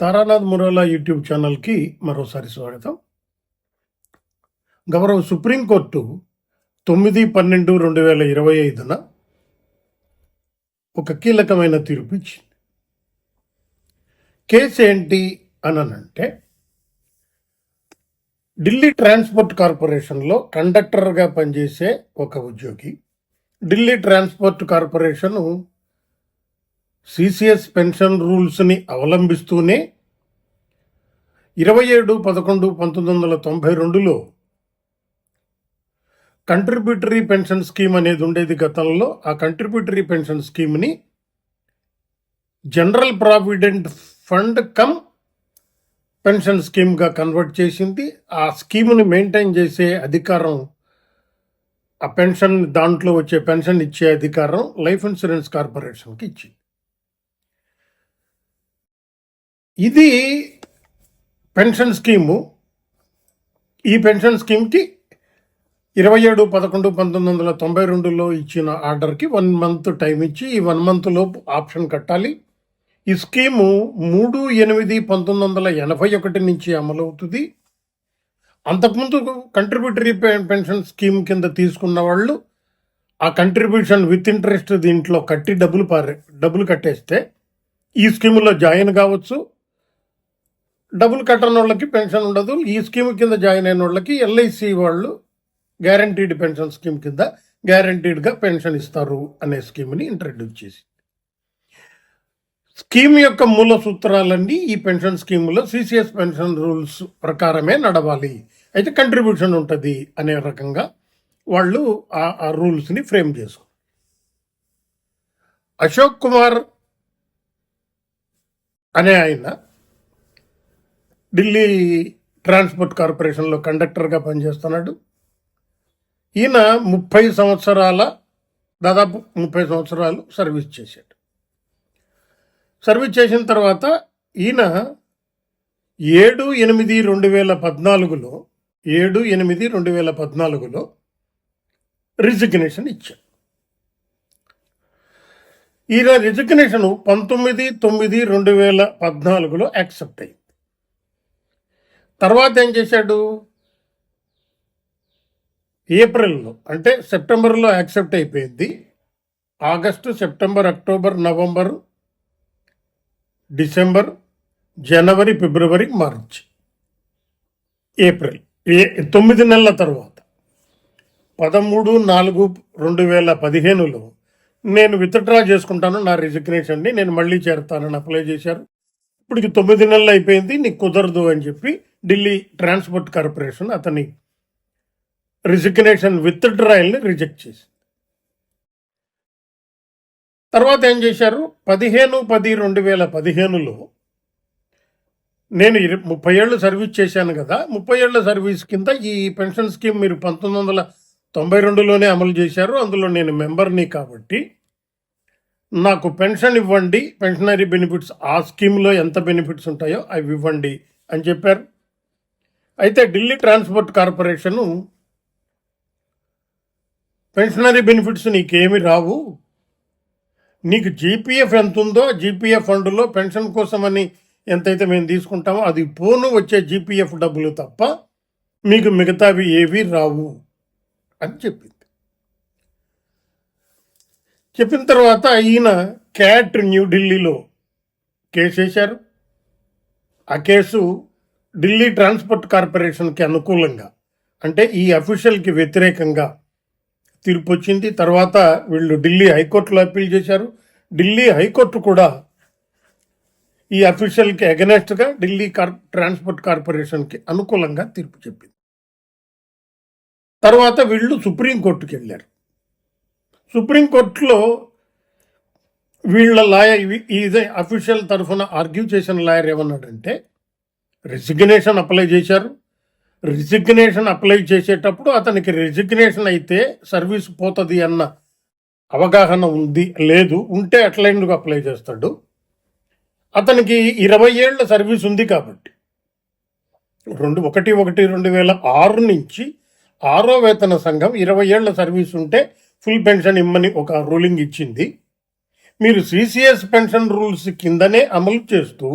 Taranath మురాలా YouTube ఛానల్కి మరోసారి స్వాగతం. గౌరవ సుప్రీంకోర్టు తొమ్మిది పన్నెండు రెండు వేల ఇరవై ఐదున ఒక కీలకమైన తీర్పు ఇచ్చింది. కేసు ఏంటి అనంటే ఢిల్లీ ట్రాన్స్పోర్ట్ కార్పొరేషన్లో కండక్టర్గా పనిచేసే ఒక ఉద్యోగి Delhi transport corporation CCS pension రూల్స్ని అవలంబిస్తూనే ఇరవై ఏడు పదకొండు పంతొమ్మిది వందల తొంభై రెండులో కంట్రిబ్యూటరీ పెన్షన్ స్కీమ్ అనేది ఉండేది గతంలో. ఆ కంట్రిబ్యూటరీ పెన్షన్ స్కీమ్ని general provident fund cum pension స్కీమ్గా convert చేసింది. ఆ స్కీమ్ని మెయింటైన్ చేసే అధికారం ఆ పెన్షన్ దాంట్లో వచ్చే పెన్షన్ ఇచ్చే అధికారం లైఫ్ ఇన్సూరెన్స్ కార్పొరేషన్కి ఇచ్చింది. ఇది పెన్షన్ స్కీము. ఈ పెన్షన్ స్కీమ్కి ఇరవై ఏడు పదకొండు పంతొమ్మిది వందల తొంభై రెండులో ఇచ్చిన ఆర్డర్కి వన్ మంత్ టైం ఇచ్చి ఈ వన్ మంత్ లోపు ఆప్షన్ కట్టాలి. ఈ స్కీము మూడు ఎనిమిది పంతొమ్మిది వందల ఎనభై ఒకటి నుంచి అమలవుతుంది. అంతకుముందు కంట్రిబ్యూటరీ పెన్షన్ స్కీమ్ కింద తీసుకున్న వాళ్ళు ఆ కంట్రిబ్యూషన్ విత్ ఇంట్రెస్ట్ దీంట్లో కట్టి డబ్బులు పారే డబ్బులు కట్టేస్తే ఈ స్కీములో జాయిన్ కావచ్చు. డబ్బులు కట్టని వాళ్ళకి పెన్షన్ ఉండదు. ఈ స్కీమ్ కింద జాయిన్ అయిన వాళ్ళకి ఎల్ఐసి వాళ్ళు గ్యారంటీడ్ పెన్షన్ స్కీమ్ కింద గ్యారంటీడ్గా పెన్షన్ ఇస్తారు అనే స్కీమ్ని ఇంట్రడ్యూస్ చేసి స్కీమ్ యొక్క మూల సూత్రాలన్నీ ఈ పెన్షన్ స్కీమ్లో సిసిఎస్ పెన్షన్ రూల్స్ ప్రకారమే నడవాలి. అయితే కంట్రిబ్యూషన్ ఉంటుంది అనే రకంగా వాళ్ళు ఆ ఆ రూల్స్ని ఫ్రేమ్ చేసుకున్నారు. అశోక్ కుమార్ అనే ఆయన ఢిల్లీ ట్రాన్స్పోర్ట్ కార్పొరేషన్లో కండక్టర్గా పనిచేస్తున్నాడు. ఈయన ముప్పై సంవత్సరాల దాదాపు ముప్పై సంవత్సరాలు సర్వీస్ చేశాడు. సర్వీస్ చేసిన తర్వాత ఈయన ఏడు ఎనిమిది రెండు వేల పద్నాలుగులో ఏడు ఎనిమిది రెండు వేల పద్నాలుగులో రిజిగ్నేషన్ ఇచ్చాడు. ఈయన రిజిగ్నేషన్ పంతొమ్మిది తొమ్మిది రెండు వేల పద్నాలుగులో యాక్సెప్ట్ అయింది. తర్వాత ఏం చేశాడు? ఏప్రిల్లో అంటే సెప్టెంబర్లో యాక్సెప్ట్ అయిపోయింది. August September October November December జనవరి ఫిబ్రవరి మార్చ్ ఏప్రిల్ ఏ తొమ్మిది నెలల తర్వాత. పదమూడు నాలుగు రెండు వేల పదిహేనులో నేను విత్డ్రా చేసుకుంటాను నా రిజిగ్నేషన్ని నేను మళ్ళీ చేరతానని అప్లై చేశారు. ఇప్పటికి తొమ్మిది నెలలు అయిపోయింది నీకు కుదరదు అని చెప్పి ఢిల్లీ ట్రాన్స్పోర్ట్ కార్పొరేషన్ అతని రిజిగ్నేషన్ విత్ డ్రాయల్ని రిజెక్ట్ చేసింది. తర్వాత ఏం చేశారు? పదిహేను పది రెండు వేల పదిహేనులో నేను ముప్పై ఏళ్ళు సర్వీస్ చేశాను కదా ముప్పై ఏళ్ళ సర్వీస్ కింద ఈ పెన్షన్ స్కీమ్ మీరు పంతొమ్మిది వందల తొంభై రెండులోనే అమలు చేశారు అందులో నేను మెంబర్ని కాబట్టి. నాకు పెన్షన్ ఇవ్వండి పెన్షనరీ బెనిఫిట్స్ ఆ స్కీమ్లో ఎంత బెనిఫిట్స్ ఉంటాయో అవి ఇవ్వండి అని చెప్పారు. అయితే Delhi transport corporation pensionary benefits నీకేమి రావు. నీకు జీపీఎఫ్ ఎంత ఉందో జీపీఎఫ్ ఫండ్లో పెన్షన్ కోసమని ఎంతైతే మేము తీసుకుంటామో అది పోను వచ్చే జీపీఎఫ్ డబ్బులు తప్ప మీకు మిగతావి ఏవి రావు అని చెప్పింది. చెప్పిన తర్వాత ఈయన క్యాట్ న్యూఢిల్లీలో కేసు వేశారు ఆ కేసు ఢిల్లీ ట్రాన్స్పోర్ట్ కార్పొరేషన్కి అనుకూలంగా అంటే ఈ అఫీషియల్కి వ్యతిరేకంగా తీర్పు వచ్చింది. తర్వాత వీళ్ళు ఢిల్లీ హైకోర్టులో అప్పీల్ చేశారు. ఢిల్లీ హైకోర్టు కూడా ఈ అఫీషియల్కి అగెనెస్ట్గా ఢిల్లీ కార్ ట్రాన్స్పోర్ట్ కార్పొరేషన్కి అనుకూలంగా తీర్పు చెప్పింది. తర్వాత వీళ్ళు సుప్రీంకోర్టుకి వెళ్ళారు. సుప్రీంకోర్టులో వీళ్ళ లాయర్ ఇదే అఫీషియల్ తరఫున ఆర్గ్యూ చేసిన లాయర్ ఏమన్నాడంటే రిజిగ్నేషన్ అప్లై చేశారు. రిజిగ్నేషన్ అప్లై చేసేటప్పుడు అతనికి రిజిగ్నేషన్ అయితే సర్వీస్ పోతుంది అన్న అవగాహన ఉంది లేదు ఉంటే అట్లైన్కు అప్లై చేస్తాడు? అతనికి ఇరవై ఏళ్ళ సర్వీస్ ఉంది కాబట్టి. రెండు ఒకటి ఒకటి రెండు వేల ఆరు నుంచి ఆరో వేతన సంఘం ఇరవై ఏళ్ళ సర్వీస్ ఉంటే ఫుల్ పెన్షన్ ఇమ్మని ఒక రూలింగ్ ఇచ్చింది. మీరు సిసిఎస్ పెన్షన్ రూల్స్ కిందనే అమలు చేస్తూ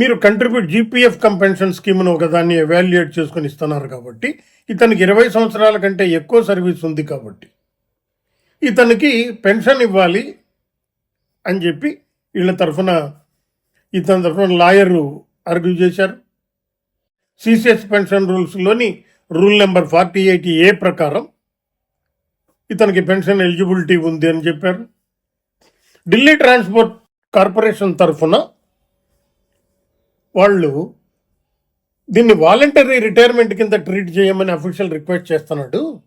మీరు కంట్రిబ్యూట్ జీపీఎఫ్ కంపెన్షన్ పెన్షన్ స్కీమ్ను ఒకదాన్ని ఎవాల్యుయేట్ చేసుకొని ఇస్తున్నారు కాబట్టి ఇతనికి ఇరవై సంవత్సరాల కంటే ఎక్కువ సర్వీస్ ఉంది కాబట్టి. ఇతనికి పెన్షన్ ఇవ్వాలి అని చెప్పి వీళ్ళ తరఫున ఇతని తరఫున లాయరు ఆర్గ్యూ చేశారు. CCS pension రూల్స్లోని rule number forty eight A ప్రకారం ఇతనికి పెన్షన్ ఎలిజిబిలిటీ ఉంది అని చెప్పారు. ఢిల్లీ ట్రాన్స్పోర్ట్ కార్పొరేషన్ తరఫున వాళ్ళు దీన్ని వాలంటరీ రిటైర్మెంట్ కింద ట్రీట్ చేయమని అఫీషియల్ రిక్వెస్ట్ చేస్తున్నాడు.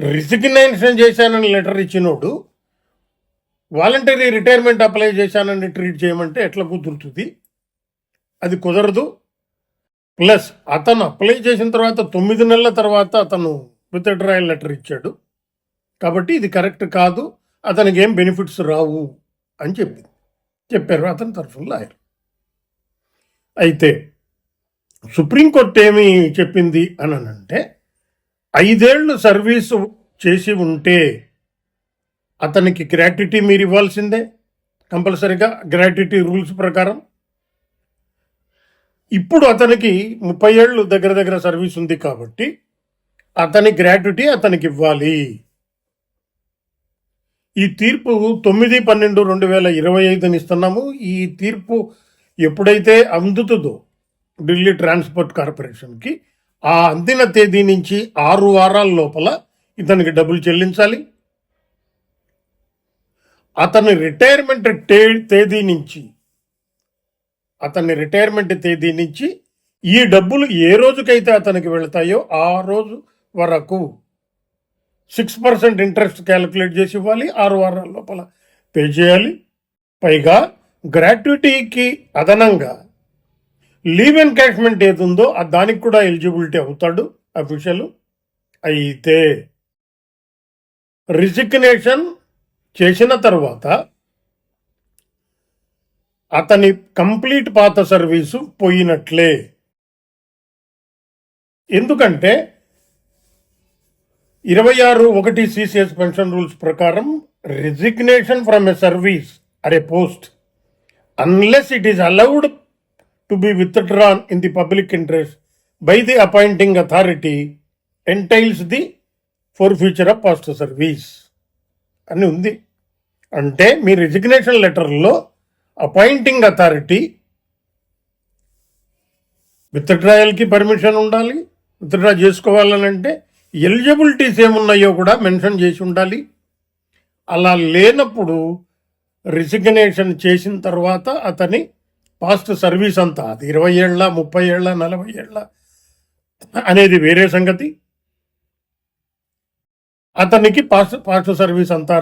రిజిగ్నేషన్ చేశానని లెటర్ ఇచ్చినోడు వాలంటరీ రిటైర్మెంట్ అప్లై చేశానని ట్రీట్ చేయమంటే ఎట్లా కుదురుతుంది? అది కుదరదు. ప్లస్ అతను అప్లై చేసిన తర్వాత తొమ్మిది నెలల తర్వాత అతను విత్డ్రాయల్ లెటర్ ఇచ్చాడు. కాబట్టి ఇది కరెక్ట్ కాదు. అతనికి ఏం బెనిఫిట్స్ రావు అని చెప్పింది. చెప్పారు అతని తరఫున లాయర్ అయితే సుప్రీంకోర్టు ఏమి చెప్పింది అని అంటే ఐదేళ్ళు సర్వీసు చేసి ఉంటే అతనికి గ్రాట్యుటీ మీరు ఇవ్వాల్సిందే కంపల్సరీగా గ్రాట్యుటీ రూల్స్ ప్రకారం. ఇప్పుడు అతనికి ముప్పై ఏళ్ళు దగ్గర దగ్గర సర్వీస్ ఉంది కాబట్టి అతని గ్రాట్యుటీ అతనికి ఇవ్వాలి. ఈ తీర్పు తొమ్మిది పన్నెండు రెండు వేల ఇరవై ఐదుని ఇస్తున్నాము. ఈ తీర్పు ఎప్పుడైతే అందుతుందో ఢిల్లీ ట్రాన్స్పోర్ట్ కార్పొరేషన్కి ఆ అందిన తేదీ నుంచి ఆరు వారాల లోపల ఇతనికి డబ్బులు చెల్లించాలి. అతని రిటైర్మెంట్ టే తేదీ నుంచి అతని రిటైర్మెంట్ తేదీ నుంచి ఈ డబ్బులు ఏ రోజుకైతే అతనికి వెళతాయో ఆ రోజు వరకు సిక్స్ పర్సెంట్ ఇంట్రెస్ట్ క్యాలిక్యులేట్ చేసి ఇవ్వాలి. ఆరు వారాల లోపల పే చేయాలి. పైగా గ్రాట్యుటీకి అదనంగా లీవ్ ఎన్కాష్మెంట్ ఏది ఉందో దానికి కూడా ఎలిజిబిలిటీ అవుతాడు అఫీషియల్ అయితే రిజిగ్నేషన్ చేసిన తర్వాత అతని కంప్లీట్ పాత సర్వీసు పోయినట్లే. ఎందుకంటే ఇరవై ఆరు ఒకటి సిసిఎస్ పెన్షన్ రూల్స్ ప్రకారం resignation from a service or post unless it is allowed to be withdrawn in the public interest by the appointing authority entails the forfeiture of past service అని ఉంది. అంటే మీ resignation లెటర్లో appointing authority విత్డ్రాయల్కి permission ఉండాలి withdraw చేసుకోవాలని అంటే ఎలిజిబిలిటీస్ ఏమున్నాయో కూడా మెన్షన్ చేసి ఉండాలి. అలా లేనప్పుడు రిసిగ్నేషన్ చేసిన తర్వాత అతని పాస్ట్ సర్వీస్ అంతా అది ఇరవై ఏళ్ళ ముప్పై ఏళ్ళ నలభై ఏళ్ళ అనేది వేరే సంగతి. అతనికి పాస్ట్ పాస్ట్ సర్వీస్ అంతా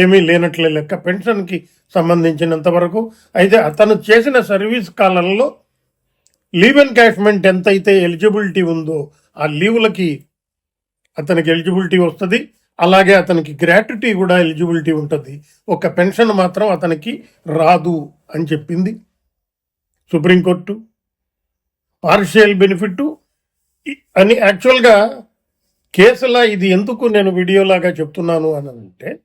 ఏమీ లేనట్లే లెక్క పెన్షన్కి సంబంధించినంత వరకు. అయితే అతను చేసిన సర్వీస్ కాలంలో లీవ్ ఎన్కాష్మెంట్ ఎంతైతే ఎలిజిబిలిటీ ఉందో ఆ లీవులకి అతనికి ఎలిజిబిలిటీ వస్తుంది. అలాగే అతనికి గ్రాట్యుటీ కూడా ఎలిజిబిలిటీ ఉంటుంది. ఒక పెన్షన్ మాత్రం అతనికి రాదు అని చెప్పింది. సుప్రీంకోర్టు పార్షియల్ బెనిఫిట్ అని యాక్చువల్గా కేసులా ఇది ఎందుకు నేను వీడియోలాగా చెప్తున్నాను అని అంటే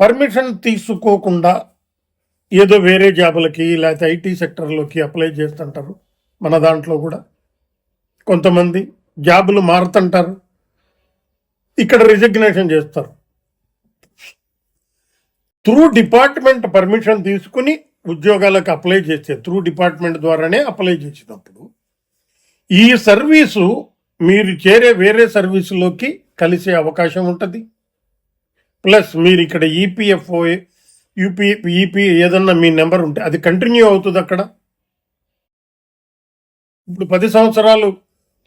పర్మిషన్ తీసుకోకుండా ఏదో వేరే జాబులకి లేకపోతే ఐటీ సెక్టర్లోకి అప్లై చేస్తుంటారు మన దాంట్లో కూడా. కొంతమంది జాబులు మారుతుంటారు. ఇక్కడ రిజిగ్నేషన్ చేస్తారు. త్రూ డిపార్ట్మెంట్ పర్మిషన్ తీసుకుని ఉద్యోగాలకు అప్లై చేస్తే త్రూ డిపార్ట్మెంట్ ద్వారానే అప్లై చేసినప్పుడు ఈ సర్వీసు మీరు చేరే వేరే సర్వీసులోకి కలిసే అవకాశం ఉంటుంది. ప్లస్ మీరు ఇక్కడ ఈపీఎఫ్ఓ యూపీ ఈపీ ఏదన్నా మీ నెంబర్ ఉంటే అది కంటిన్యూ అవుతుంది అక్కడ. ఇప్పుడు పది సంవత్సరాలు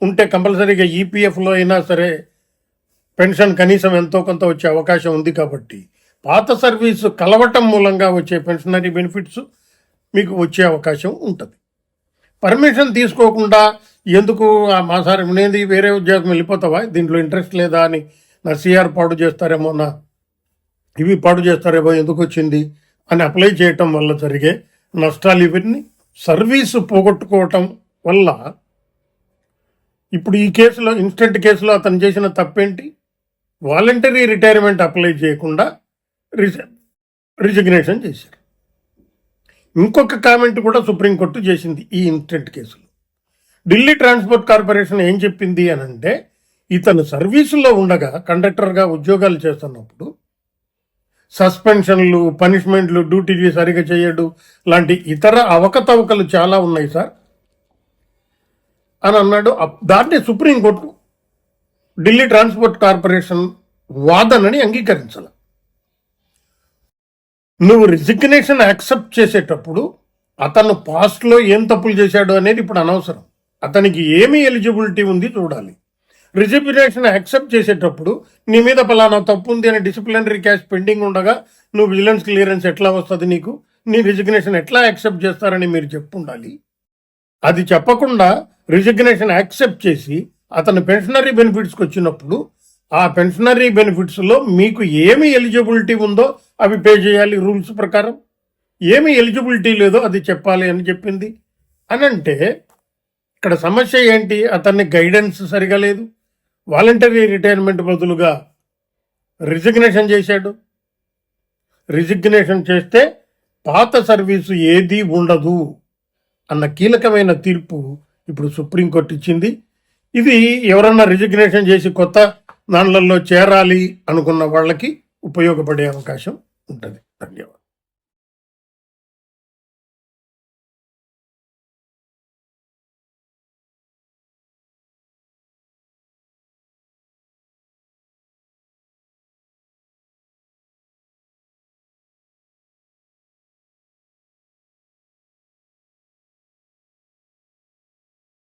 ఉంటే కంపల్సరీగా ఈపీఎఫ్లో అయినా సరే పెన్షన్ కనీసం ఎంతో కొంత వచ్చే అవకాశం ఉంది కాబట్టి పాత సర్వీసు కలవటం మూలంగా వచ్చే పెన్షనరీ బెనిఫిట్స్ మీకు వచ్చే అవకాశం ఉంటుంది. పర్మిషన్ తీసుకోకుండా ఎందుకు ఆ మా సార్ నేను వేరే ఉద్యోగం వెళ్ళిపోతావా? దీంట్లో ఇంట్రెస్ట్ లేదా అని నా సిఆర్ పాడు చేస్తారేమో నా ఇవి పాడు చేస్తారేమో ఎందుకు వచ్చింది? అని అప్లై చేయటం వల్ల జరిగే నష్టాలు ఇవన్నీ సర్వీసు పోగొట్టుకోవటం వల్ల ఇప్పుడు ఈ కేసులో ఇన్స్టెంట్ కేసులో అతను చేసిన తప్పేంటి? వాలంటరీ రిటైర్మెంట్ అప్లై చేయకుండా రిజ రిజిగ్నేషన్ చేశారు. ఇంకొక కామెంట్ కూడా సుప్రీంకోర్టు చేసింది ఈ ఇన్సిడెంట్ కేసులో. ఢిల్లీ ట్రాన్స్పోర్ట్ కార్పొరేషన్ ఏం చెప్పింది అని అంటే ఇతను సర్వీసులో ఉండగా కండక్టర్గా ఉద్యోగాలు చేస్తున్నప్పుడు సస్పెన్షన్లు పనిష్మెంట్లు డ్యూటీ సరిగా చేయడు లాంటి ఇతర అవకతవకలు చాలా ఉన్నాయి సార్ అని అన్నాడు. అప్- దాన్ని Supreme Court Delhi transport corporation వాదనని అంగీకరించాల. నువ్వు రిజిగ్నేషన్ యాక్సెప్ట్ చేసేటప్పుడు అతను పాస్ట్లో ఏం తప్పులు చేశాడు అనేది ఇప్పుడు అనవసరం. అతనికి ఏమి ఎలిజిబిలిటీ ఉంది చూడాలి. రిజిగ్నేషన్ యాక్సెప్ట్ చేసేటప్పుడు నీ మీద పలానా తప్పు ఉంది అని డిసిప్లినరీ క్యాష్ పెండింగ్ ఉండగా నువ్వు విజిలెన్స్ క్లియరెన్స్ ఎట్లా వస్తుంది నీకు? నీ రిజిగ్నేషన్ ఎట్లా యాక్సెప్ట్ చేస్తారని మీరు చెప్పుండాలి. అది చెప్పకుండా రిజిగ్నేషన్ యాక్సెప్ట్ చేసి అతను పెన్షనరీ బెనిఫిట్స్కి వచ్చినప్పుడు ఆ పెన్షనరీ బెనిఫిట్స్లో మీకు ఏమి ఎలిజిబిలిటీ ఉందో అవి పే చేయాలి రూల్స్ ప్రకారం. ఏమి ఎలిజిబిలిటీ లేదో అది చెప్పాలి అని చెప్పింది. అని అంటే ఇక్కడ సమస్య ఏంటి? అతన్ని గైడెన్స్ సరిగా లేదు. వాలంటరీ రిటైర్మెంట్ బదులుగా రిజిగ్నేషన్ చేశాడు. రిజిగ్నేషన్ చేస్తే పాత సర్వీసు ఏదీ ఉండదు అన్న కీలకమైన తీర్పు ఇప్పుడు సుప్రీంకోర్టు ఇచ్చింది. ఇది ఎవరన్నా రిజిగ్నేషన్ చేసి కొత్త దానిలలో చేరాలి అనుకున్న వాళ్ళకి ఉపయోగపడే అవకాశం ఉంటుంది.